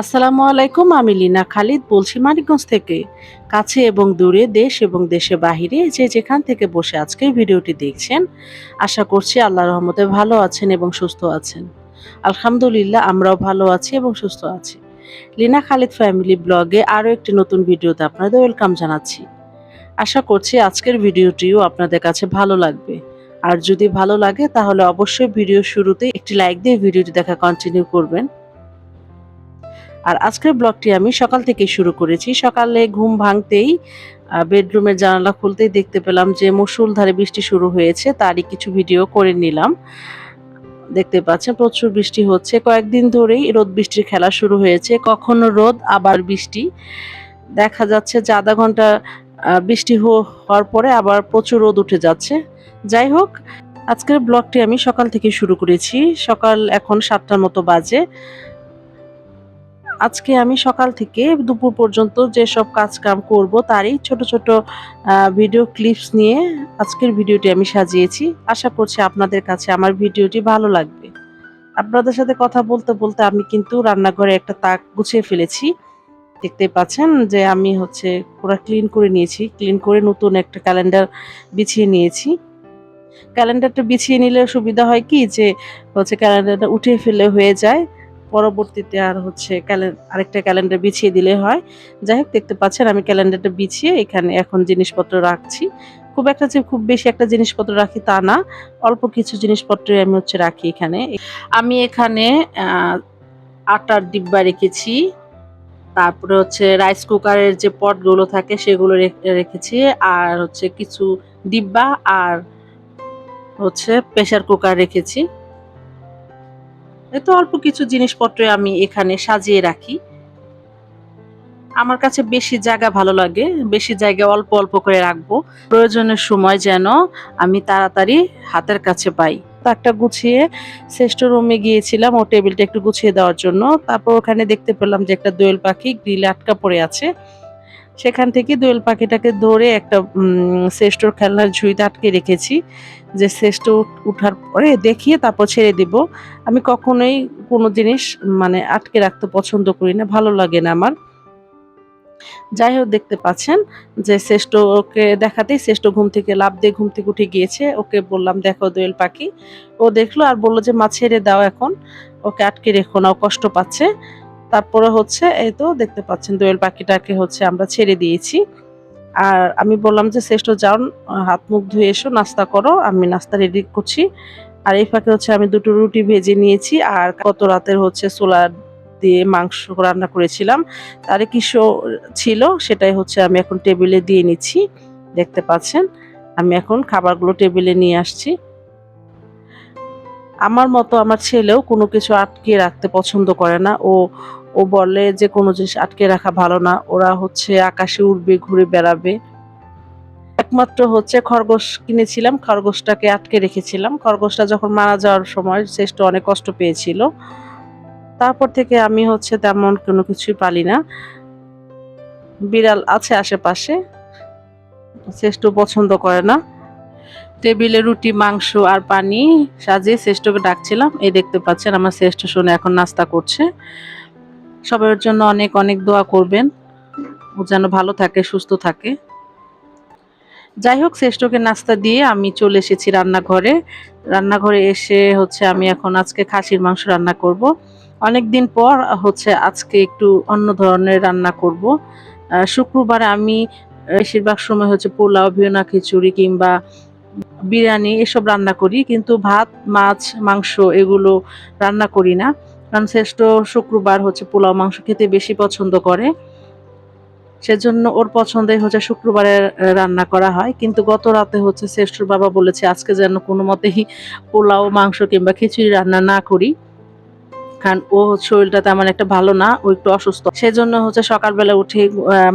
আসসালামু আলাইকুম, আমি লিনা খালিদ বলছি মানিকগঞ্জ থেকে। কাছে এবং দূরে, দেশ এবং দেশে বাহিরে যে যেখান থেকে বসে আজকে ভিডিওটি দেখছেন, আশা করছি আল্লাহ রহমতে ভালো আছেন এবং সুস্থ আছেন। আলহামদুলিল্লাহ, আমরাও ভালো আছি এবং সুস্থ আছি। লিনা খালিদ ফ্যামিলি ব্লগে আরও একটি নতুন ভিডিওতে আপনাদের ওয়েলকাম জানাচ্ছি। আশা করছি আজকের ভিডিওটিও আপনাদের কাছে ভালো লাগবে। আর যদি ভালো লাগে, তাহলে অবশ্যই ভিডিও শুরুতে একটি লাইক দিয়ে ভিডিওটি দেখা কন্টিনিউ করবেন। আর আজকের ব্লগটি আমি সকাল থেকে শুরু করেছি। সকালে ঘুম ভাঙতেই বেডরুমের জানালা খুলতেই দেখতে পেলাম যে মুসুলধারে বৃষ্টি শুরু হয়েছে, তারই কিছু ভিডিও করে নিলাম। দেখতে পাচ্ছেন প্রচুর বৃষ্টি হচ্ছে। কয়েকদিন ধরেই রোদ বৃষ্টির খেলা শুরু হয়েছে। কখনো রোদ, আবার বৃষ্টি। দেখা যাচ্ছে যে আধা ঘণ্টা বৃষ্টি হওয়ার পরে আবার প্রচুর রোদ উঠে যাচ্ছে। যাই হোক, আজকের ব্লগটি আমি সকাল থেকে শুরু করেছি। সকাল এখন সাতটার মতো বাজে। আজকে আমি সকাল থেকে দুপুর পর্যন্ত যেসব কাজ কাম করব তারই ছোট ছোট ভিডিও ক্লিপস নিয়ে আজকের ভিডিওটি আমি সাজিয়েছি। আশা করছি আপনাদের কাছে আমার ভিডিওটি ভালো লাগবে। আপনাদের সাথে কথা বলতে বলতে আমি কিন্তু রান্নাঘরে একটা তাক গুছিয়ে ফেলেছি। দেখতে পাচ্ছেন যে আমি হচ্ছে পুরো ক্লিন করে নিয়েছি। ক্লিন করে নতুন একটা ক্যালেন্ডার বিছিয়ে নিয়েছি। ক্যালেন্ডারটা বিছিয়ে নিলে সুবিধা হয় কি? যে হচ্ছে ক্যালেন্ডারটা উঠিয়ে ফেলে হয়ে যায়। পরবর্তীতে আর হচ্ছে আরেকটা ক্যালেন্ডার বিছিয়ে দিলে হয়। যাই হোক, দেখতে পাচ্ছেন আমি ক্যালেন্ডারটা বিছিয়ে এখানে এখন জিনিসপত্র রাখছি। খুব একটা যে খুব বেশি একটা জিনিসপত্র রাখি তা না, অল্প কিছু জিনিসপত্রই আমি হচ্ছে রাখি এখানে। আমি এখানে আটার ডিব্বা রেখেছি, তারপরে হচ্ছে রাইস কুকারের যে পটগুলো থাকে সেগুলো রেখেছি, আর হচ্ছে কিছু ডিব্বা আর হচ্ছে প্রেসার কুকার রেখেছি। এতো অল্প কিছু জিনিসপত্র আমি এখানে সাজিয়ে রাখি। আমার কাছে বেশি জায়গা ভালো লাগে, বেশি জায়গা অল্প অল্প করে রাখব। প্রয়োজনের সময় যেন আমি তাড়াতাড়ি হাতের কাছে পাই। তাকটা গুছিয়ে শ্রেষ্ঠ রুমে গিয়েছিলাম ও টেবিলটা একটু গুছিয়ে দেওয়ার জন্য। তারপর ওখানে দেখতে পেলাম যে একটা দোয়েল পাখি, গ্রিলে আটকা পড়ে আছে। সেখান থেকে দোয়েল পাখিটাকে ধরে একটা শ্রেষ্ঠর খেলনার ঝুড়িতে আটকে রেখেছি। যে শ্রেষ্ঠ উঠ- উঠার পরে দেখিয়ে তারপর ছেড়ে দিব। আমি কখনোই কোনো জিনিস মানে আটকে রাখতে পছন্দ করি না, ভালো লাগে না আমার। যাই হোক, দেখতে পাচ্ছেন যে শ্রেষ্ঠ ওকে দেখাতেই শ্রেষ্ঠ ঘুম থেকে লাভ দিয়ে ঘুম থেকে উঠে গিয়েছে। ওকে বললাম, দেখো দোয়েল পাখি। ও দেখল আর বলল যে, মা, ছেড়ে দাও এখন। ওকে আটকে রেখো না, ও কষ্ট পাচ্ছে। তারপরে হচ্ছে এই তো দেখতে পাচ্ছেন দোয়েল পাখিটাকে হচ্ছে আমরা ছেড়ে দিয়েছি। আর আমি বললাম যে, শ্রেষ্ঠ যাও, হাত মুখ ধুয়ে এসো, নাস্তা করো, আমি নাস্তা রেডি করছি। আর এই ফাঁকে হচ্ছে আমি দুটো রুটি ভেজে নিয়েছি আর কত রাতের হচ্ছে সোলার দিয়ে মাংস রান্না করেছিলাম। তারে কিছু ছিল, সেটাই হচ্ছে আমি এখন টেবিলে দিয়ে নিচ্ছি। দেখতে পাচ্ছেন, আমি এখন খাবারগুলো টেবিলে নিয়ে আসছি। আমার মতো আমার ছেলেও কোনো কিছু আটকে রাখতে পছন্দ করে না। ও ও বলে যে কোনো জিনিস আটকে রাখা ভালো না। ওরা হচ্ছে আকাশে উড়বে, ঘুরে বেড়াবে। একমাত্র হচ্ছে খরগোশ কিনেছিলাম, খরগোশটাকে আটকে রেখেছিলাম। খরগোশটা যখন মারা যাওয়ার সময় শ্রেষ্ঠ অনেক কষ্ট পেয়েছিল। তারপর থেকে আমি হচ্ছে তেমন কোনো কিছুই পালি না। বিড়াল আছে আশেপাশে, শ্রেষ্ঠ পছন্দ করে না। টেবিলে রুটি, মাংস আর পানি সাজিয়ে শ্রেষ্ঠকে ডাকছিলাম। এই দেখতে পাচ্ছেন আমার শ্রেষ্ঠ শুনে এখন নাস্তা করছে। সবার জন্য অনেক অনেক দোয়া করবেন। ও যেন ভালো থাকে, সুস্থ থাকে। যাই হোক, শ্রেষ্ঠকে নাস্তা দিয়ে আমি চলে এসেছি রান্নাঘরে। রান্নাঘরে এসে হচ্ছে আমি এখন আজকে খাসির মাংস রান্না করব। অনেক দিন পর হচ্ছে আজকে একটু অন্য ধরনের রান্না করব। শুক্রবারে আমি বেশিরভাগ সময় হচ্ছে পোলাও ভিয়না খিচুড়ি কিংবা বিরিয়ানি এসব রান্না করি, কিন্তু ভাত, মাছ, মাংস এগুলো রান্না করি না। কারণ শ্রেষ্ঠ শুক্রবার হচ্ছে পোলাও, মাংস খেতে বেশি পছন্দ করে। সেজন্য ওর পছন্দে হচ্ছে শুক্রবারে রান্না করা হয়। কিন্তু গত রাতে হচ্ছে শ্রেষ্ঠর বাবা বলেছে, আজকে যেন কোনো মতেই পোলাও, মাংস কিংবা খিচুড়ি রান্না না করি। কারণ ও শরীরটা তেমন একটা ভালো না, ও একটু অসুস্থ। সেজন্য হচ্ছে সকালবেলা উঠে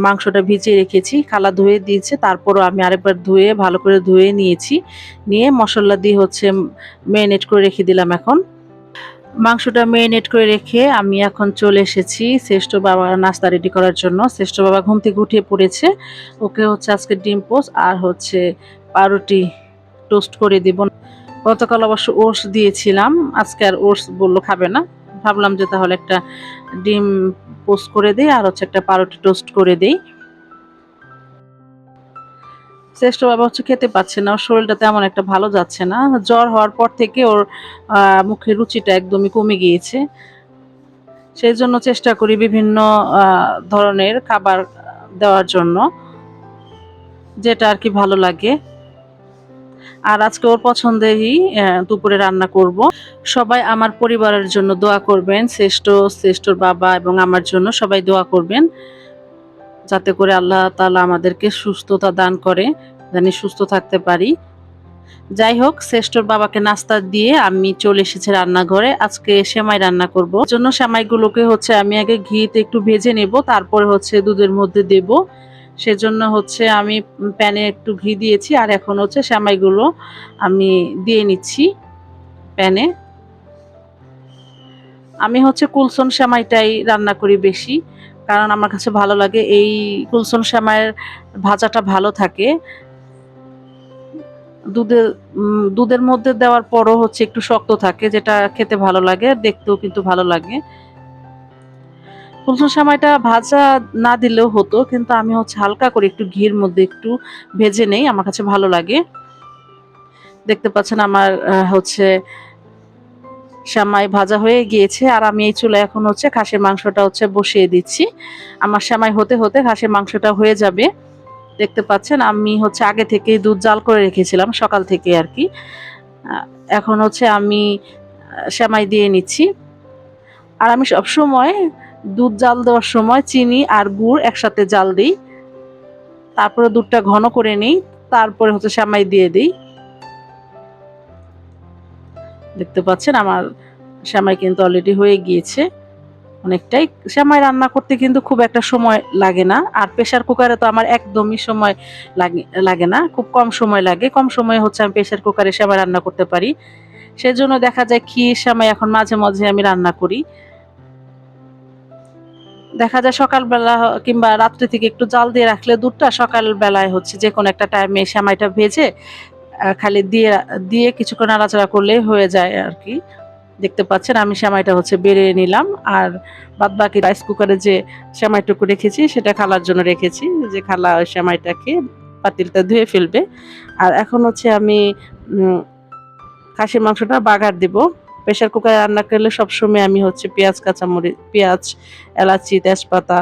মাংসটা ভিজিয়ে রেখেছি, খালা ধুয়ে দিয়েছে, তারপরও আমি আরেকবার ধুয়ে, ভালো করে ধুয়ে নিয়েছি। নিয়ে মশলা দিয়ে হচ্ছে মেরিনেট করে রেখে দিলাম এখন। মাংসটা মেরিনেট করে রেখে আমি এখন চলে এসেছি শ্রেষ্ঠ বাবা নাস্তা রেডি করার জন্য। শ্রেষ্ঠ বাবা ঘুম থেকে উঠিয়ে পড়েছে। ওকে হচ্ছে আজকে ডিম পোস্ট আর হচ্ছে পাউরুটি টোস্ট করে দিব। গতকাল অবশ্য ওটস দিয়েছিলাম, আজকে আর ওটস বলল খাবে না। ভাবলাম যে তাহলে একটা ডিম পোস্ট করে দিই আর হচ্ছে একটা পাউরুটি টোস্ট করে দিই। শ্রেষ্ঠ বাবা হচ্ছে খেতে পাচ্ছে না, ওর শরীরটা তেমন একটা ভালো যাচ্ছে না। জ্বর হওয়ার পর থেকে ওর মুখের রুচিটা একদমই কমে গিয়েছে। সেই জন্য চেষ্টা করি বিভিন্ন ধরনের খাবার দেওয়ার জন্য, যেটা আর কি ভালো লাগে। আর আজকে ওর পছন্দেরই দুপুরে রান্না করব। সবাই আমার পরিবারের জন্য দোয়া করবেন, শ্রেষ্ঠ, শ্রেষ্ঠর বাবা এবং আমার জন্য সবাই দোয়া করবেন, যাতে করে আল্লাহ তালা আমাদেরকে সুস্থতা দান করে, জানি সুস্থ থাকতে পারি। যাই হোক, শ্রেষ্ঠর বাবাকে নাস্তা দিয়ে আমি চলে এসেছি রান্নাঘরে। আজকে সেমাই রান্না করব। জন্য সেমাইগুলোকে হচ্ছে আমি আগে ঘিতে একটু ভেজে নেব, তারপরে হচ্ছে দুধের মধ্যে দেব। সেজন্য হচ্ছে আমি প্যানে একটু ঘি দিয়েছি, আর এখন হচ্ছে সেমাইগুলো আমি দিয়ে নিচ্ছি প্যানে। আমি হচ্ছে কুলসন সেমাইটাই রান্না করি বেশি, কারণ আমার কাছে ভালো লাগে এই কুলসন সেমাইয়ের ভাজাটা ভালো থাকে। দুধের দুধের মধ্যে দেওয়ার পরও হচ্ছে একটু শক্ত থাকে, যেটা খেতে ভালো লাগে, দেখতেও কিন্তু ভালো লাগে। কুলসন সেমাইটা ভাজা না দিলেও হতো, কিন্তু আমি হচ্ছে হালকা করে একটু ঘির মধ্যে একটু ভেজে নেই, আমার কাছে ভালো লাগে। দেখতে পাচ্ছেন আমার হচ্ছে শ্যামাই ভাজা হয়ে গিয়েছে, আর আমি এই চুলে এখন হচ্ছে খাসির মাংসটা হচ্ছে বসিয়ে দিচ্ছি। আমার শ্যামাই হতে হতে খাসির মাংসটা হয়ে যাবে। দেখতে পাচ্ছেন, আমি হচ্ছে আগে থেকে দুধ জাল করে রেখেছিলাম, সকাল থেকে আর কি। এখন হচ্ছে আমি শ্যামাই দিয়ে নিচ্ছি। আর আমি সব সময় দুধ জাল দেওয়ার সময় চিনি আর গুড় একসাথে জাল দিই। তারপরে দুধটা ঘন করে নিই, তারপরে হচ্ছে শ্যামাই দিয়ে দিই। দেখতে পাচ্ছেন, আমার শ্যামাই কিন্তু অলরেডি হয়ে গিয়েছে অনেকটাই। শ্যামাই রান্না করতে কিন্তু খুব একটা সময় লাগে না, আর প্রেশার কুকারে তো আমার একদমই সময় লাগে লাগে না, খুব কম সময় লাগে। কম সময়ে হচ্ছে আমি প্রেশার কুকারে শ্যামাই রান্না করতে পারি। সেজন্য দেখা যায় ক্ষীর শ্যামাই এখন মাঝে মাঝে আমি রান্না করি। দেখা যায় সকালবেলা কিংবা রাত্রে থেকে একটু জাল দিয়ে রাখলে দুধটা সকালবেলায় হচ্ছে যে কোনো একটা টাইমে শ্যামাইটা ভেজে খালি দিয়ে দিয়ে কিছুক্ষণ নাড়াচাড়া করলে হয়ে যায় আর কি। দেখতে পাচ্ছেন, আমি সেমাইটা হচ্ছে বেড়ে নিলাম। আর বাদ বাকি রাইস কুকারে যে সেমাইটুকু রেখেছি, সেটা খালার জন্য রেখেছি। যে খালা ওই সেমাইটাকে পাতিলটা ধুয়ে ফেলবে। আর এখন হচ্ছে আমি খাসির মাংসটা বাগার দেব। প্রেশার কুকারে রান্না করলে সবসময় আমি হচ্ছে পেঁয়াজ, কাঁচামরিচ, পেঁয়াজ, এলাচি, তেজপাতা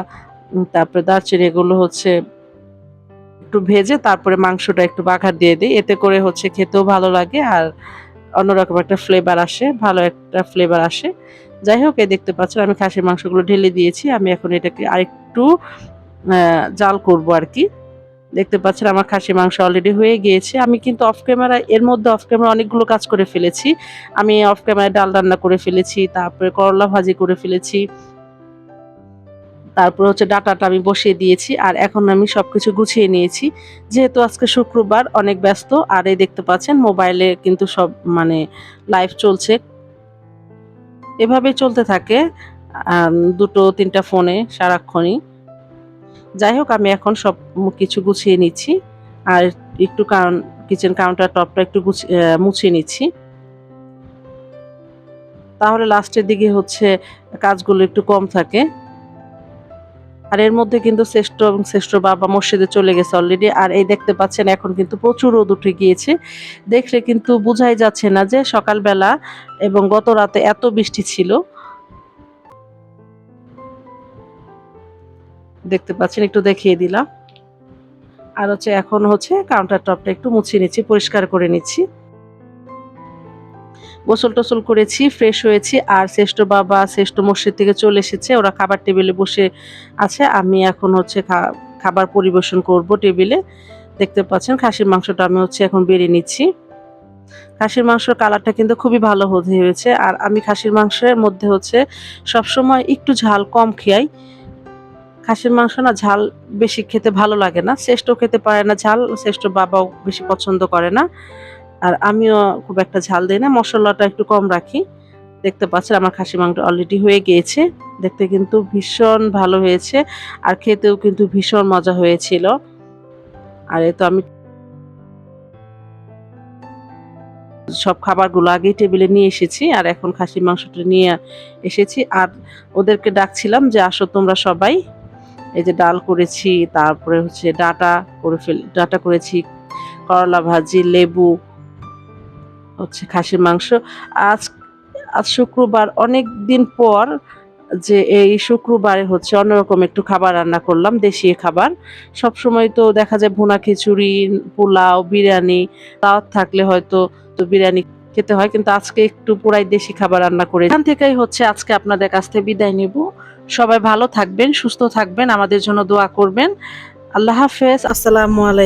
তারপরে দারচিনি, এগুলো হচ্ছে একটু ভেজে তারপরে মাংসটা একটু বাঘার দিয়ে দিই। এতে করে হচ্ছে খেতেও ভালো লাগে আর অন্যরকম একটা ফ্লেভার আসে, ভালো একটা ফ্লেভার আসে। যাই হোক, এই দেখতে পাচ্ছেন, আমি খাসির মাংসগুলো ঢেলে দিয়েছি। আমি এখন এটাকে আরেকটু জাল করব আর কি। দেখতে পাচ্ছেন, আমার খাসি মাংস অলরেডি হয়ে গিয়েছে। আমি কিন্তু অফ ক্যামেরা এর মধ্যে অফ ক্যামেরা অনেকগুলো কাজ করে ফেলেছি। আমি অফ ক্যামেরায় ডাল রান্না করে ফেলেছি, তারপরে করলা ভাজি করে ফেলেছি। তারপর হচ্ছে ডাটাটা আমি বসিয়ে দিয়েছি, আর এখন আমি সবকিছু গুছিয়ে নিয়েছি। যেহেতু আজকে শুক্রবার, অনেক ব্যস্ত, আর এই দেখতে পাচ্ছেন মোবাইলে কিন্তু সব মানে লাইভ চলছে। এভাবে চলতে থাকে দুটো, তিনটা ফোনে সারাক্ষণই। যাই হোক, আমি এখন সব কিছু গুছিয়ে নিচ্ছি, আর একটু কারণ কিচেন কাউন্টার টপটা একটু মুছিয়ে নিচ্ছি। তাহলে লাস্টের দিকে হচ্ছে কাজগুলো একটু কম থাকে। আর এর মধ্যে কিন্তু শ্রেষ্ঠ এবং শ্রেষ্ঠ বাবা মসজিদে চলে গেছে অলরেডি আর এই দেখতে পাচ্ছেন, এখন কিন্তু প্রচুর রোদ উঠে গিয়েছে। দেখলে কিন্তু বোঝাই যাচ্ছে না যে সকালবেলা এবং গত রাতে এত বৃষ্টি ছিল। দেখতে পাচ্ছেন, একটু দেখিয়ে দিলাম। আর হচ্ছে এখন হচ্ছে কাউন্টার টপটা একটু মুছিয়ে নিচ্ছি, পরিষ্কার করে নিচ্ছি। গোসল টোসল করেছি ফ্রেশ হয়েছি। আর শ্রেষ্ঠ বাবা, শ্রেষ্ঠ মসজিদ থেকে চলে এসেছে। ওরা খাবার টেবিলে বসে আছে। আমি এখন হচ্ছে খাবার পরিবেশন করব টেবিলে। দেখতে পাচ্ছেন, খাসির মাংসটা আমি হচ্ছে এখন বেরিয়ে নিচ্ছি। খাসির মাংসের কালারটা কিন্তু খুবই ভালো হতে হয়েছে। আর আমি খাসির মাংসের মধ্যে হচ্ছে সবসময় একটু ঝাল কম খেয়াই। খাসির মাংস না ঝাল বেশি খেতে ভালো লাগে না। শ্রেষ্ঠ খেতে পারে না ঝাল, শ্রেষ্ঠ বাবাও বেশি পছন্দ করে না। আর আমিও খুব একটা ঝাল দিই না, মশলাটা একটু কম রাখি। দেখতে পাচ্ছেন আমার খাসি মাংস অলরেডি হয়ে গিয়েছে। দেখতে কিন্তু ভীষণ ভালো হয়েছে আর খেতেও কিন্তু ভীষণ মজা হয়েছিল। আর এ তো আমি সব খাবারগুলো আগেই টেবিলে নিয়ে এসেছি আর এখন খাসির মাংসটা নিয়ে এসেছি। আর ওদেরকে ডাকছিলাম যে, আসো তোমরা সবাই। এই যে ডাল করেছি, তারপরে হচ্ছে ডাটা করে ফেল, ডাটা করেছি, করলা ভাজি, লেবু হচ্ছে খাসির মাংস। আজ আজ শুক্রবার অনেক দিন পর যে এই শুক্রবারে হচ্ছে অন্যরকম একটু খাবার রান্না করলাম, দেশীয় খাবার। সব সময় তো দেখা যায় ভুনা খিচুড়ি, পোলাও, বিরিয়ানি দাওয়াত থাকলে হয়তো তো বিরিয়ানি খেতে হয়, কিন্তু আজকে একটু পুরাই দেশি খাবার রান্না করে। এখান থেকেই হচ্ছে আজকে আপনাদের কাছ থেকে বিদায় নেব। সবাই ভালো থাকবেন, সুস্থ থাকবেন, আমাদের জন্য দোয়া করবেন। আল্লাহ হাফেজ, আসসালামু আলাইকুম।